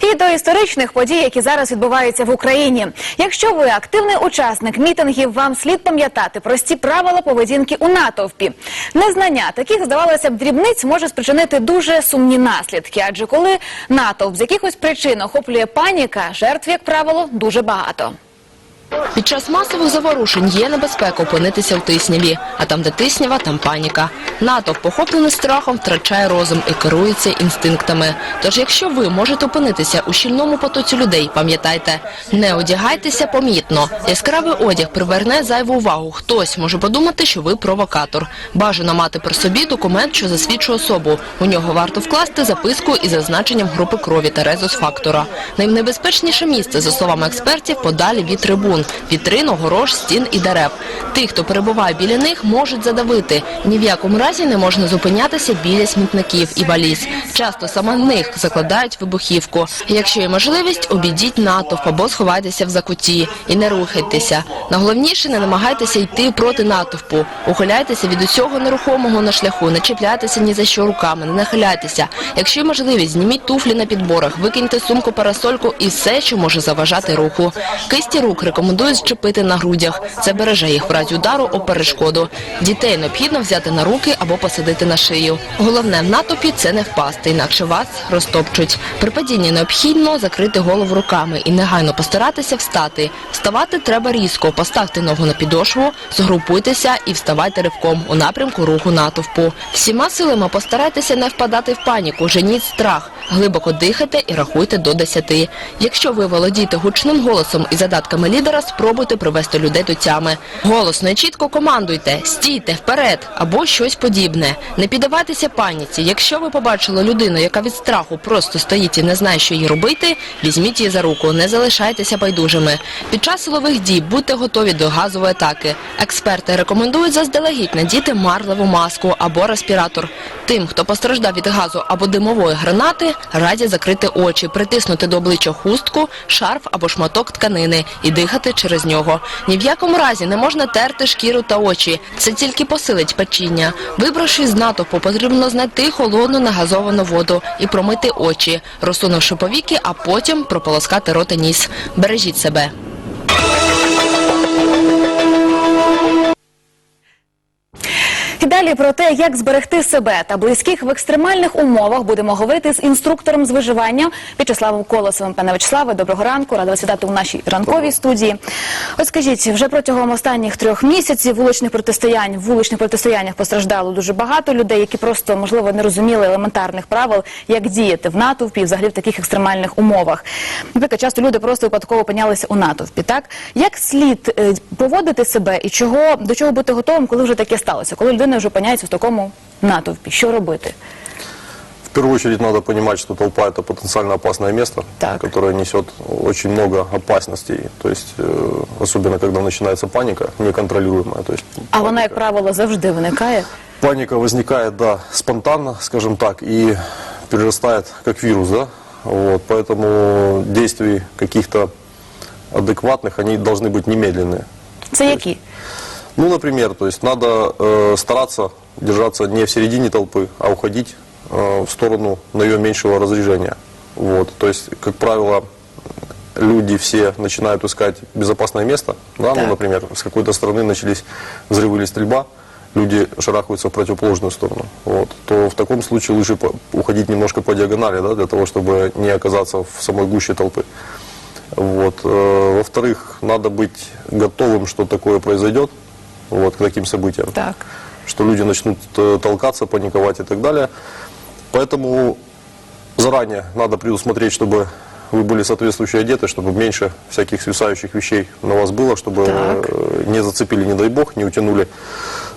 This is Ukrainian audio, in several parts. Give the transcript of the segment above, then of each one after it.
І до історичних подій, які зараз відбуваються в Україні. Якщо ви активний учасник мітингів, вам слід пам'ятати прості правила поведінки у натовпі. Незнання таких, здавалося б, дрібниць може спричинити дуже сумні наслідки. Адже коли натовп з якихось причин охоплює паніка, жертв, як правило, дуже багато. Під час масових заворушень є небезпека опинитися в тисняві, а там, де тиснява, там паніка. Натовп, похоплений страхом, втрачає розум і керується інстинктами. Тож, якщо ви можете опинитися у щільному потоці людей, пам'ятайте, не одягайтеся помітно. Яскравий одяг приверне зайву увагу. Хтось може подумати, що ви провокатор. Бажано мати при собі документ, що засвідчує особу. У нього варто вкласти записку із зазначенням групи крові та резус-фактора. Найнебезпечніше місце, за словами експертів, подалі від трибун, вітрин, огорож, стін і дерев. Тих, хто перебуває біля них, можуть задавити. Ні в якому разі не можна зупинятися біля смітників і валіз. Часто саме в них закладають вибухівку. Якщо є можливість, обійдіть натовп або сховайтеся в закуті і не рухайтеся. Найголовніше не намагайтеся йти проти натовпу. Ухиляйтеся від усього нерухомого на шляху, не чіпляйтеся ні за що руками, не нахиляйтеся. Якщо є можливість, зніміть туфлі на підборах, викиньте сумку, парасольку і все, що може заважати руху. Кисті рук рекомендують зчепити на грудях. Це береже їх в разі удару об перешкоду. Дітей необхідно взяти на руки або посадити на шию. Головне в натовпі це не впасти, інакше вас розтопчуть. При падінні необхідно закрити голову руками і негайно постаратися встати. Вставати треба різко. Поставте ногу на підошву, згрупуйтеся і вставайте ривком у напрямку руху натовпу. Всіма силами постарайтеся не впадати в паніку, женіть страх. Глибоко дихайте і рахуйте до 10. Якщо ви володієте гучним голосом і задатками лідера, спробуйте привести людей до тями. Голосно і чітко командуйте, стійте вперед або щось подібне. Не піддавайтеся паніці. Якщо ви побачили людину, яка від страху просто стоїть і не знає, що їй робити, візьміть її за руку, не залишайтеся байдужими. Під час силових дій будьте готові до газової атаки. Експерти рекомендують заздалегідь надіти марливу маску або респіратор. Тим, хто постраждав від газу або димової гранати, радять закрити очі, притиснути до обличчя хустку, шарф або шматок тканини і дихати через нього. Ні в якому разі не можна терти шкіру та очі. Це тільки посилить печіння. Вибравши з натовпу, потрібно знайти холодну нагазовану воду і промити очі, розсунувши повіки, а потім прополоскати рот і ніс. Бережіть себе. І далі про те, як зберегти себе та близьких в екстремальних умовах, будемо говорити з інструктором з виживання В'ячеславом Колосовим. Пане В'ячеславе, доброго ранку. Рада вас вітати у нашій ранковій студії. От скажіть, вже протягом останніх трьох місяців вуличних протистоянь, в вуличних протистояннях постраждало дуже багато людей, які просто можливо не розуміли елементарних правил, як діяти в натовпі, взагалі в таких екстремальних умовах. Наприклад, часто люди просто випадково опинялися у натовпі. Так як слід е, поводити себе і чого до чого бути готовим, коли вже таке сталося, коли людина вже опиняється в такому натовпі, що робити? В первую очередь надо понимать, что толпа это потенциально опасное место, Так. которое несет очень много опасностей. То есть, э, особенно когда начинается паника неконтролируемая. То есть, А вона, як паника- правило, завжди виникає. Паника возникает, да, спонтанно, скажем так, и перерастает как вирус, да. Вот, поэтому действий каких-то адекватных, они должны быть немедленные. Це які? Ну, например, то есть надо э, стараться держаться не в середине толпы, а уходить э, в сторону наименьшего разрежения. Вот, то есть, как правило, люди все начинают искать безопасное место, да, Так. ну, например, с какой-то стороны начались взрывы или стрельба, люди шарахаются в противоположную сторону, вот, то в таком случае лучше уходить немножко по диагонали, да, для того, чтобы не оказаться в самой гуще толпы. Вот. э, Во-вторых, надо быть готовым, что такое произойдет, вот, к таким событиям. Так. Что люди начнут э, толкаться, паниковать и так далее. Поэтому заранее надо предусмотреть, чтобы вы были соответствующе одеты, чтобы меньше всяких свисающих вещей на вас было, чтобы Так. э, не зацепили, не дай бог, не утянули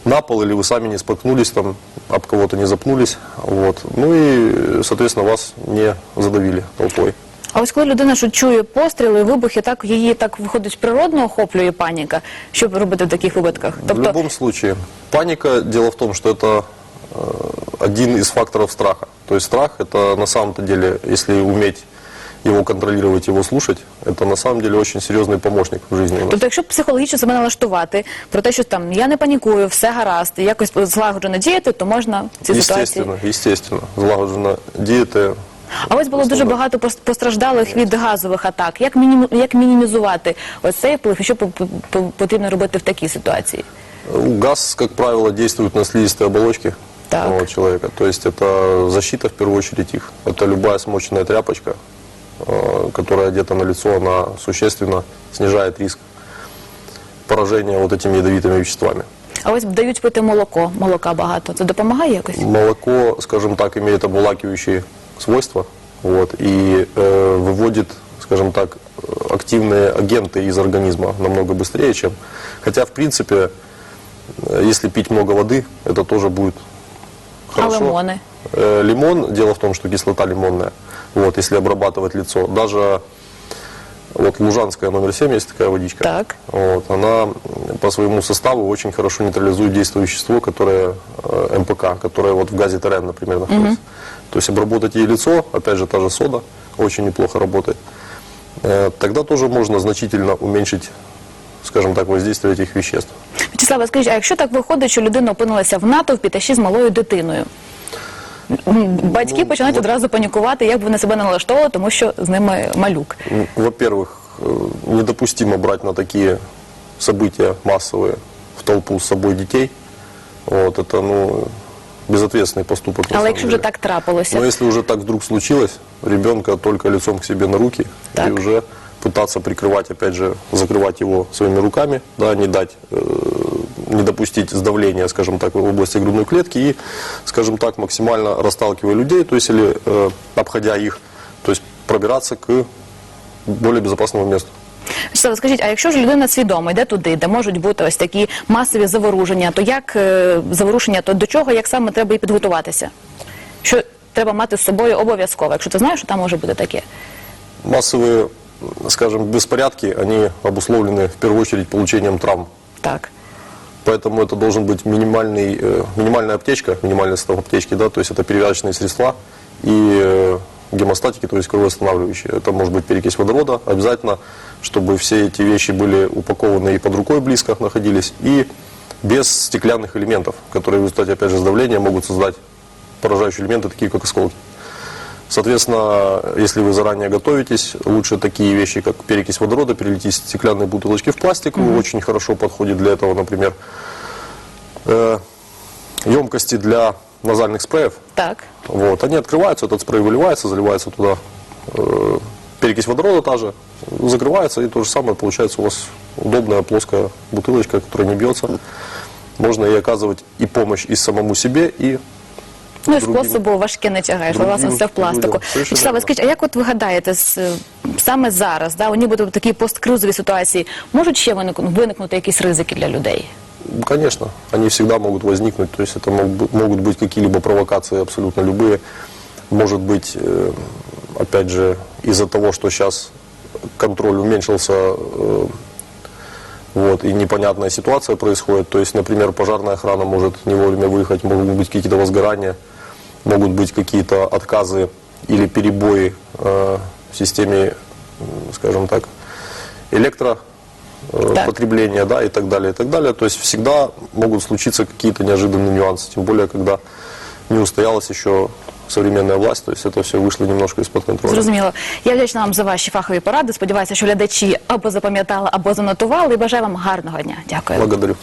на пол, или вы сами не споткнулись, там, об кого-то не запнулись. Вот. Ну и, соответственно, вас не задавили толпой. А ось коли людина що чує постріли, вибухи, так її так виходить природно охоплює паніка. Що робити в таких випадках? В любом случае, паника, дело в том, что это э, один из факторов страха. То есть страх, это на самом-то деле, если уметь его контролировать, его слушать, это на самом деле очень серьезный помощник в жизни у нас. Тобто, якщо психологічно себе налаштувати про те, що там я не панікую, все гаразд, і якось злагоджено діяти, то можна ці ситуації. Естественно, естественно. Злагоджено діяти, А ось було дуже багато пос- постраждалих від газових атак. Як, мініму, як мінімізувати ось цей вплив і що по- по- потрібно робити в такій ситуації? Э, Газ, как правило, действует на слизистой оболочке Так. вот, человека. То есть это защита в первую очередь их. Это любая смоченная тряпочка, э, которая одета на лицо, она существенно снижает риск поражения вот этими ядовитыми веществами. А ось дають пити молоко, молока багато. Це допомагає якось? Молоко, скажем так, имеет обволакивающие свойства вот, и э, выводит, скажем так, э, активные агенты из организма намного быстрее, чем... Хотя, в принципе, э, если пить много воды, это тоже будет хорошо. А лимоны? Э, лимон, дело в том, что кислота лимонная, вот, если обрабатывать лицо, даже вот Лужанская номер 7 есть такая водичка. Так. Вот, она по своему составу очень хорошо нейтрализует действующее вещество, которое э, МПК, которое вот в газе Терен, например, находится. То есть обработать ей лицо, опять же, та же сода, очень неплохо работает. Э, Тогда тоже можно значительно уменьшить, скажем так, воздействие этих веществ. Вячеслава, скажіть, а якщо так виходить, що людина опинилася в натовпі та ще з малою дитиною? М, Батьки Ну, починають от- одразу панікувати, як б вони себе не налаштовували, тому що з ними малюк. М, Во-первых, э, недопустимо брать на такие события массовые в толпу с собой детей. Вот, это, ну, безответственный поступок. на Але самом якщо вже деле. так трапилося, Но если уже так вдруг случилось, ребенка только лицом к себе на руки Так. и уже пытаться прикрывать, опять же, закрывать его своими руками, да, не дать, э, не допустить сдавления, скажем так, в области грудной клетки и, скажем так, максимально расталкивая людей, то есть или э, обходя их, то есть пробираться к более безопасному месту. Вячеслава, скажіть, а якщо ж людина свідома йде туди, де можуть бути ось такі масові заворушення, то як е, заворушення, то до чого, як саме треба і підготуватися? Що треба мати з собою обов'язково, якщо ти знаєш, що там може бути таке? Массовые, скажем, беспорядки, они обусловлены в первую очередь получением травм. Так. Поэтому это должен быть минимальный, э, минимальная аптечка, минимальный состав аптечки, да, то есть это перевязочные средства и э, гемостатики, то есть кровоостанавливающие. Это может быть перекись водорода. Обязательно, чтобы все эти вещи были упакованы и под рукой близко находились, и без стеклянных элементов, которые в результате, опять же, сдавления могут создать поражающие элементы, такие как осколки. Соответственно, если вы заранее готовитесь, лучше такие вещи, как перекись водорода, перелить из стеклянной бутылочки в пластик. Очень хорошо подходит для этого, например, э, емкости для назальных спреев. Так. Вот, они открываются, этот спрей выливается, заливается туда э, перекись водорода та же, закрывается, и то же самое получается у вас удобная плоская бутылочка, которая не бьется. Можно ей оказывать и помощь и самому себе, и Ну і Другим- способу важке не тягаєш, другим власне, все в пластику. людям. Совершенно Вячеслава, верно. скажіть, а як от ви гадаєте, з, е, саме зараз, да, у нібито в такій посткризовій ситуації, можуть ще виникнути, виникнути якісь ризики для людей? Конечно, они всегда могут возникнуть, то есть это мог бы- могут быть какие-либо провокации абсолютно любые. Может быть, э, опять же, из-за того, что сейчас контроль уменьшился, э, вот, и непонятная ситуация происходит, то есть, например, пожарная охрана может не вовремя выехать, могут быть какие-то возгорания, могут быть какие-то отказы или перебои э, в системе, скажем так, электро э, потребления, да, и так далее, и так далее. То есть всегда могут случиться какие-то неожиданные нюансы, тем более, когда не устоялась еще современная власть, то есть это все вышло немножко из-под контроля. Зрозуміло. Я вдячна вам за ваші фахові поради. Сподіваюся, що глядачі або запам'ятали, або занотували. І бажаю вам гарного дня. Дякую. Благодарю.